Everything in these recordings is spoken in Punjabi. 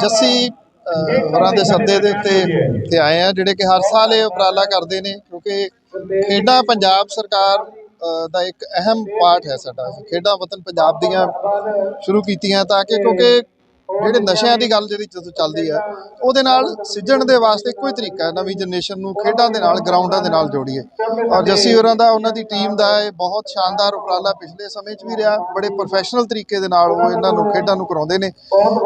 ਜੱਸੀ ਹੋਰਾਂ ਦੇ ਸੱਦੇ ਦੇ ਉੱਤੇ ਇੱਥੇ ਆਏ ਆ, ਜਿਹੜੇ ਕਿ ਹਰ ਸਾਲ ਇਹ ਉਪਰਾਲਾ ਕਰਦੇ ਨੇ, ਕਿਉਂਕਿ ਖੇਡਾਂ ਪੰਜਾਬ ਸਰਕਾਰ ਦਾ ਇੱਕ ਅਹਿਮ ਪਾਰਟ ਹੈ ਸਾਡਾ। ਖੇਡਾਂ ਵਤਨ ਪੰਜਾਬ ਦੀਆਂ ਸ਼ੁਰੂ ਕੀਤੀਆਂ ਤਾਂ ਕਿ ਕਿਉਂਕਿ ਜਿਹੜੇ ਨਸ਼ਿਆਂ ਦੀ ਗੱਲ ਜਿਹੜੀ ਜਦੋਂ ਚੱਲਦੀ ਹੈ ਉਹਦੇ ਨਾਲ ਸਿੱਝਣ ਦੇ ਵਾਸਤੇ ਹੀ ਤਰੀਕਾ ਹੈ ਨਵੀਂ ਜਨਰੇਸ਼ਨ ਨੂੰ ਖੇਡਾਂ ਦੇ ਨਾਲ ਗਰਾਊਂਡਾਂ ਦੇ ਨਾਲ ਜੋੜੀਏ। ਔਰ ਜੱਸੀ ਹੋਰਾਂ ਦਾ ਉਹਨਾਂ ਦੀ ਟੀਮ ਦਾ ਇਹ ਬਹੁਤ ਸ਼ਾਨਦਾਰ ਉਪਰਾਲਾ ਪਿਛਲੇ ਸਮੇਂ 'ਚ ਵੀ ਰਿਹਾ ਬੜੇ ਪ੍ਰੋਫੈਸ਼ਨਲ ਤਰੀਕੇ ਦੇ ਨਾਲ ਉਹ ਇਹਨਾਂ ਨੂੰ ਖੇਡਾਂ ਨੂੰ ਕਰਾਉਂਦੇ ਨੇ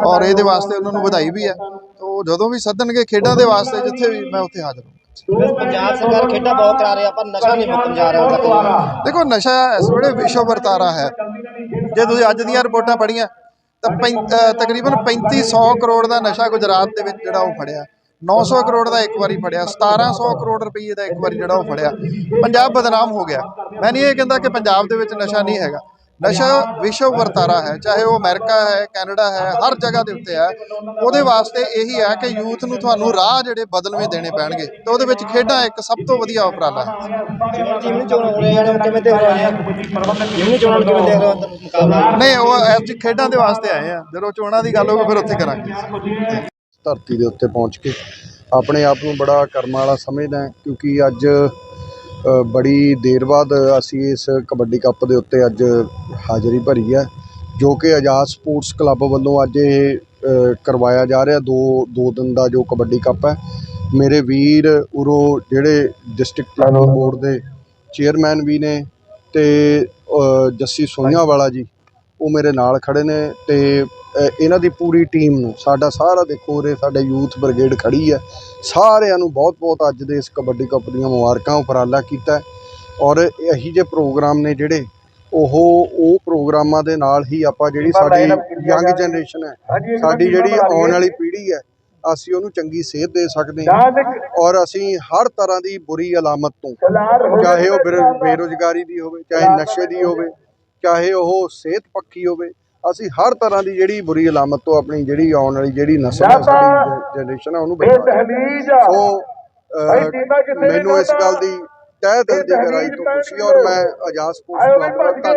ਔਰ ਇਹਦੇ ਵਾਸਤੇ ਉਹਨਾਂ ਨੂੰ ਵਧਾਈ ਵੀ ਹੈ। ਤੋ ਜਦੋਂ ਵੀ ਸੱਦਣਗੇ ਖੇਡਾਂ ਦੇ ਵਾਸਤੇ ਜਿੱਥੇ ਵੀ ਮੈਂ ਉੱਥੇ ਹਾਜ਼ਰ ਹਾਂ ਪੰਜਾਬ ਸਰਕਾਰ ਖੇਡਾਂ ਬਹੁਤ ਕਰਾ ਰਹੀ ਆ ਪਰ ਨਸ਼ਾ ਨਹੀਂ ਮੁੱਕਣ ਜਾ ਰਿਹਾ ਦੇਖੋ ਨਸ਼ਾ ਇਸ ਵੇਲੇ ਵਿਸ਼ਵ ਵਰਤਾਰਾ ਹੈ। ਜੇ ਤੁਸੀਂ ਅੱਜ ਦੀਆਂ ਰਿਪੋਰਟਾਂ ਪੜ੍ਹੀਆਂ ਤਾਂ ਪੈਂ- ਅ, ਤਕਰੀਬਨ 3500 ਕਰੋੜ ਦਾ ਨਸ਼ਾ ਗੁਜਰਾਤ ਦੇ ਵਿੱਚ ਜਿਹੜਾ ਉਹ ਫੜਿਆ। 900 ਕਰੋੜ ਦਾ ਇੱਕ ਵਾਰੀ ਫੜਿਆ। 1700 ਕਰੋੜ ਰੁਪਏ ਦਾ ਇੱਕ ਵਾਰੀ ਜਿਹੜਾ ਉਹ ਫੜਿਆ। ਪੰਜਾਬ ਬਦਨਾਮ ਹੋ ਗਿਆ। ਮੈਂ ਨਹੀਂ ਇਹ ਕਹਿੰਦਾ ਕਿ ਪੰਜਾਬ ਦੇ ਵਿੱਚ ਨਸ਼ਾ ਨਹੀਂ ਹੈਗਾ। ਨਸ਼ਾ ਵਿਸ਼ਵ ਵਰਤਾਰਾ ਹੈ ਚਾਹੇ ਉਹ ਅਮਰੀਕਾ ਹੈ ਕੈਨੇਡਾ ਹੈ ਹਰ ਜਗ੍ਹਾ ਦੇ ਉੱਤੇ ਹੈ। ਉਹਦੇ ਵਾਸਤੇ ਇਹੀ ਹੈ ਕਿ ਯੂਥ ਨੂੰ ਤੁਹਾਨੂੰ ਰਾਹ ਜਿਹੜੇ ਬਦਲਵੇਂ ਦੇਣੇ ਪੈਣਗੇ ਤੇ ਉਹਦੇ ਵਿੱਚ ਖੇਡਾਂ ਇੱਕ ਸਭ ਤੋਂ ਵਧੀਆ ਉਪਰਾਲਾ ਹੈ। ਜਿਵੇਂ ਚੋਣ ਰਹੇ ਕਿਵੇਂ ਦੇਖ ਰਹੇ ਨਹੀਂ ਉਹ ਐਸ ਖੇਡਾਂ ਦੇ ਵਾਸਤੇ ਆਏ ਆ। ਜਦੋਂ ਚੋਣਾਂ ਦੀ ਗੱਲ ਹੋਊਗੀ ਫਿਰ ਉੱਥੇ ਕਰਾਂਗੇ। ਧਰਤੀ ਦੇ ਉੱਤੇ ਪਹੁੰਚ ਕੇ ਆਪਣੇ ਆਪ ਨੂੰ ਬੜਾ ਕਰਮਾਂ ਵਾਲਾ ਸਮਝਦਾ ਕਿਉਂਕਿ ਅੱਜ ਬੜੀ ਦੇਰ ਬਾਅਦ ਅਸੀਂ ਇਸ ਕਬੱਡੀ ਕੱਪ ਦੇ ਉੱਤੇ ਅੱਜ ਹਾਜ਼ਰੀ ਭਰੀ ਹੈ ਜੋ ਕਿ ਆਜ਼ਾਦ ਸਪੋਰਟਸ ਕਲੱਬ ਵੱਲੋਂ ਅੱਜ ਇਹ ਕਰਵਾਇਆ ਜਾ ਰਿਹਾ ਦੋ ਦੋ ਦਿਨ ਦਾ ਜੋ ਕਬੱਡੀ ਕੱਪ ਹੈ। ਮੇਰੇ ਵੀਰ ਉਰੋ ਜਿਹੜੇ ਡਿਸਟ੍ਰਿਕਟ ਪਲਾਨਿੰਗ ਬੋਰਡ ਦੇ ਚੇਅਰਮੈਨ ਵੀ ਨੇ ਤੇ ਜੱਸੀ ਸੋਈਆਂ ਵਾਲਾ ਜੀ ਉਹ ਮੇਰੇ ਨਾਲ ਖੜੇ ਨੇ ਤੇ ਇਹਨਾਂ ਦੀ ਪੂਰੀ ਟੀਮ ਨੂੰ ਸਾਡਾ ਸਾਰਾ ਦੇਖੋ ਉਰੇ ਸਾਡੇ ਯੂਥ ਬ੍ਰਿਗੇਡ ਖੜੀ ਹੈ। ਸਾਰਿਆਂ ਨੂੰ ਬਹੁਤ ਬਹੁਤ ਅੱਜ ਦੇ ਇਸ ਕਬੱਡੀ ਕੱਪ ਦੀਆਂ ਮੁਬਾਰਕਾਂ ਉਪਰਾਲਾ ਕੀਤਾ। ਔਰ ਇਹੀ ਜਿਹੇ ਪ੍ਰੋਗਰਾਮ ਨੇ ਜਿਹੜੇ ਉਹ ਉਹ ਪ੍ਰੋਗਰਾਮਾਂ ਦੇ ਨਾਲ ਹੀ ਆਪਾਂ ਜਿਹੜੀ ਸਾਡੀ ਯੰਗ ਜਨਰੇਸ਼ਨ ਹੈ। ਸਾਡੀ ਜਿਹੜੀ ਆਉਣ ਵਾਲੀ ਪੀੜ੍ਹੀ ਹੈ ਅਸੀਂ ਉਹਨੂੰ ਚੰਗੀ ਸੇਧ ਦੇ ਸਕਦੇ ਹਾਂ। ਔਰ ਅਸੀਂ ਹਰ ਤਰ੍ਹਾਂ ਦੀ ਬੁਰੀ ਅਲਾਮਤ ਤੋਂ ਚਾਹੇ ਉਹ ਬੇਰੁ- ਬੇਰੁਜ਼ਗਾਰੀ ਦੀ ਹੋਵੇ ਚਾਹੇ ਨਸ਼ੇ ਦੀ ਹੋਵੇ ਚਾਹੇ ਉਹ ਸਿਹਤ ਪੱਖੀ ਹੋਵੇ ਅਸੀਂ ਹਰ ਤਰ੍ਹਾਂ ਦੀ ਜਿਹੜੀ ਬੁਰੀ ਅਲਾਮਤ ਤੋਂ ਆਪਣੀ ਜਿਹੜੀ ਆਉਣ ਵਾਲੀ ਜਿਹੜੀ ਨਸਲ ਹੈ ਸਾਡੀ ਜਨਰੇਸ਼ਨ ਹੈ ਉਹਨੂੰ ਸੋ ਮੈਨੂੰ ਇਸ ਗੱਲ ਦੀ ਤਹਿ ਦਿਲ ਦੀ ਗਹਿਰਾਈ ਤੋਂ ਖੁਸ਼ੀ ਹੈ ਔਰ ਮੈਂ ਆਜ਼ਾਦ ਸਪੋਰਟਸ ਕਲੱਬ ਦਾ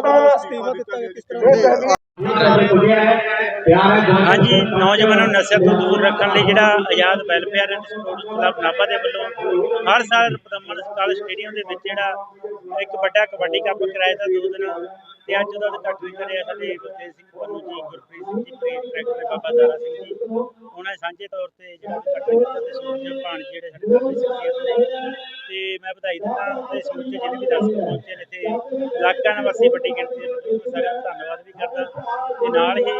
ਧੰਨਵਾਦ ਜੀ ਹਾਂਜੀ, ਨੌਜਵਾਨਾਂ ਨੂੰ ਨਸ਼ੇ ਤੋਂ ਦੂਰ ਰੱਖਣ ਲਈ ਜਿਹੜਾ Azad welfare and sports club Nabha ਦੇ ਵੱਲੋਂ ਹਰ ਸਾਲ ਪਦਮਨ ਕਾਲ ਸਟੇਡੀਅਮ ਦੇ ਵਿੱਚ ਜਿਹੜਾ ਇੱਕ ਵੱਡਾ ਕਬੱਡੀ ਕੱਪ ਕਰਾਇਆ ਦਾ ਦੋ ਦਿਨ ਤੇ ਅੱਜ ਉਹਦਾ ਉਦਘਾਟਨ ਕਰਿਆ ਸਾਡੇ ਗੁਰਤੇਜ ਸਿੰਘ ਪੰਨੂ ਜੀ, ਗੁਰਪ੍ਰੀਤ ਸਿੰਘ ਜੀ ਪ੍ਰੀਤ ਡਾਇਰੈਕਟਰ ਬਾਬਾ ਦਾਰਾ ਸਿੰਘ ਜੀ। ਉਹਨਾਂ ਨੇ ਸਾਂਝੇ ਤੌਰ ਤੇ ਜਿਹੜਾ ਉਦਘਾਟਨ ਕੀਤਾ ਤੇ ਸੂਰਜ ਭਾਣ ਜਿਹੜੇ ਸਾਡੇ ਨਾਲ ਦੀ ਤੇ ਮੈਂ ਵਧਾਈ ਦਿੰਦਾ ਤੇ ਸਮੁੱਚੇ ਜਿਹੜੇ ਵੀ ਦਰਸ਼ਕ ਪਹੁੰਚੇ ਨੇ ਇੱਥੇ ਇਲਾਕਾ ਨਿਵਾਸੀ ਵੱਡੀ ਗਿਣਤੀ ਦੇ ਲੋਕ ਸਾਰਿਆਂ ਦਾ ਧੰਨਵਾਦ ਵੀ ਕਰਦਾ ਤੇ ਨਾਲ ਹੀ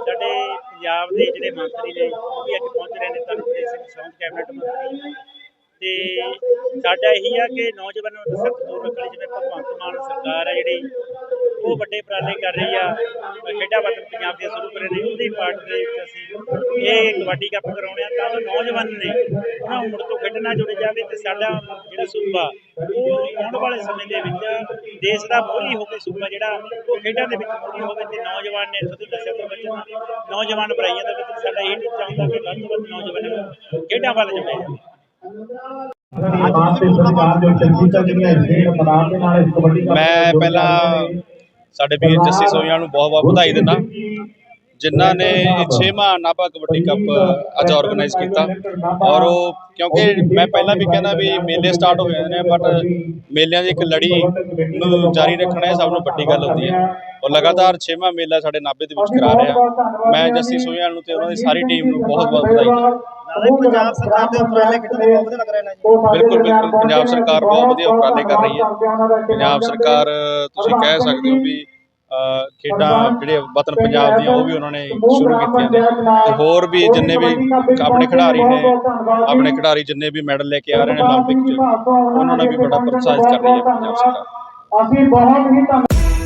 ਸਾਡੇ ਪੰਜਾਬ ਦੇ ਜਿਹੜੇ ਮੰਤਰੀ ਨੇ ਉਹ ਵੀ ਅੱਜ ਪਹੁੰਚ ਰਹੇ ਨੇ ਤਰਨਪ੍ਰੀਤ ਸਿੰਘ ਸੌਂਦ, ਕੈਬਨਿਟ ਮੰਤਰੀ। ਤੇ ਸਾਡਾ ਇਹੀ ਆ ਕਿ ਨੌਜਵਾਨਾਂ ਨੂੰ ਸਖਤ ਦੂਰ ਰੱਖਣ ਲਈ ਜਿਵੇਂ ਭਗਵੰਤ ਮਾਨ ਸਰਕਾਰ ਹੈ ਜਿਹੜੀ, ਉਹ ਵੱਡੇ ਉਪਰਾਲੇ ਕਰ ਰਹੀ ਆ, ਖੇਡਾਂ ਵਤਨ ਪੰਜਾਬ ਦੀਆਂ ਸ਼ੁਰੂ ਕਰੇ ਨੇ, ਉਹਦੇ ਪਾਰਟ ਦੇ ਵਿੱਚ ਅਸੀਂ ਇਹ ਕਬੱਡੀ ਕੱਪ ਕਰਾਉਣੇ ਆ, ਤਾਂ ਜੋ ਨੌਜਵਾਨ ਨੇ ਉਹਨਾਂ ਮੁੜ ਤੋਂ ਖੇਡਣਾ ਜੁੜ ਜਾਵੇ ਤੇ ਸਾਡਾ ਜਿਹੜਾ ਸੂਬਾ, ਉਹ ਆਉਣ ਵਾਲੇ ਸਮੇਂ ਦੇ ਵਿੱਚ ਦੇਸ਼ ਦਾ ਮੋਹਰੀ ਹੋ ਕੇ ਸੂਬਾ ਜਿਹੜਾ, ਉਹ ਖੇਡਾਂ ਦੇ ਵਿੱਚ ਮੋਹਰੀ ਹੋਵੇ ਤੇ ਨੌਜਵਾਨ ਨੇ ਇੱਥੋਂ ਦੇ ਨਸ਼ਿਆਂ ਤੋਂ ਬਚਣਾ ਨੌਜਵਾਨ ਬੁਰਾਈਆਂ ਤੋਂ ਬਚਣ ਸਾਡਾ ਇਹ ਟੀਚਾ ਹੁੰਦਾ ਕਿ ਵੱਧ ਤੋਂ ਵੱਧ ਨੌਜਵਾਨਾਂ ਨੂੰ ਖੇਡਾਂ ਵੱਲ ਜਮਾਇਆ ਜਾਵੇ। ਮੈਂ ਪਹਿਲਾਂ ਸਾਡੇ ਵੀਰ ਜੱਸੀ ਸੋਈਆਂ ਨੂੰ ਬਹੁਤ ਬਹੁਤ ਵਧਾਈ ਦਿੰਦਾ। ਜਿਨ੍ਹਾਂ ਨੇ ਇਹ 6ਵਾਂ ਨਾਭਾ ਕਬੱਡੀ ਕੱਪ ਅੱਜ ਆਰਗੇਨਾਈਜ਼ ਕੀਤਾ। ਔਰ ਉਹ ਕਿਉਂਕਿ ਮੈਂ ਪਹਿਲਾਂ ਵੀ ਕਹਿੰਦਾ ਵੀ ਮੇਲੇ ਸਟਾਰਟ ਹੋ ਜਾਂਦੇ ਨੇ ਬਟ ਮੇਲਿਆਂ ਦੀ ਇੱਕ ਲੜੀ ਨੂੰ ਜਾਰੀ ਰੱਖਣਾ ਇਹ ਸਭ ਨੂੰ ਵੱਡੀ ਗੱਲ ਹੁੰਦੀ ਹੈ। ਔਰ ਲਗਾਤਾਰ 6ਵਾਂ ਮੇਲਾ ਸਾਡੇ ਨਾਭੇ ਦੇ ਵਿੱਚ ਕਰਾ ਰਿਹਾ। ਮੈਂ ਜੱਸੀ ਸੋਈਆਂ ਨੂੰ ਤੇ ਉਹਨਾਂ ਦੀ ਸਾਰੀ ਟੀਮ ਨੂੰ ਬਹੁਤ ਬਹੁਤ ਵਧਾਈ ਦਿੰਦਾ। ਨਾਲੇ ਪੰਜਾਬ ਸਰਕਾਰ ਦੇ ਉਪਰਾਲੇ ਖੇਡਾਂ ਦੇ ਬਹੁਤ ਵਧੀਆ ਲੱਗ ਰਹੇ ਨੇ ਜੀ ਬਿਲਕੁਲ ਬਿਲਕੁਲ ਪੰਜਾਬ ਸਰਕਾਰ ਬਹੁਤ ਵਧੀਆ ਉਪਰਾਲੇ ਕਰ ਰਹੀ ਹੈ ਪੰਜਾਬ ਸਰਕਾਰ ਤੁਸੀਂ ਕਹਿ ਸਕਦੇ ਹੋ ਵੀ ਅ, ਖੇਡਾਂ ਜਿਹੜੇ ਵਤਨ ਪੰਜਾਬ ਦੀਆਂ ਉਹ ਵੀ ਉਹਨਾਂ ਨੇ ਸ਼ੁਰੂ ਕੀਤੀਆਂ ਨੇ ਤੇ ਹੋਰ ਵੀ ਜਿੰਨੇ ਵੀ ਆਪਣੇ ਖਿਡਾਰੀ ਨੇ ਆਪਣੇ ਖਿਡਾਰੀ ਜਿੰਨੇ ਵੀ ਮੈਡਲ ਲੈ ਕੇ ਆ ਰਹੇ ਨੇ 올림픽 'ਚ ਉਹਨਾਂ ਨੂੰ ਵੀ ਬੜਾ ਪ੍ਰੋਤਸਾਹਿਤ ਕਰ ਰਹੀ ਹੈ ਪੰਜਾਬ ਸਰਕਾਰ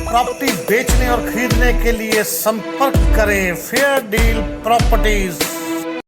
प्रॉपर्टी बेचने और खरीदने के लिए संपर्क करें फेयर डील प्रॉपर्टीज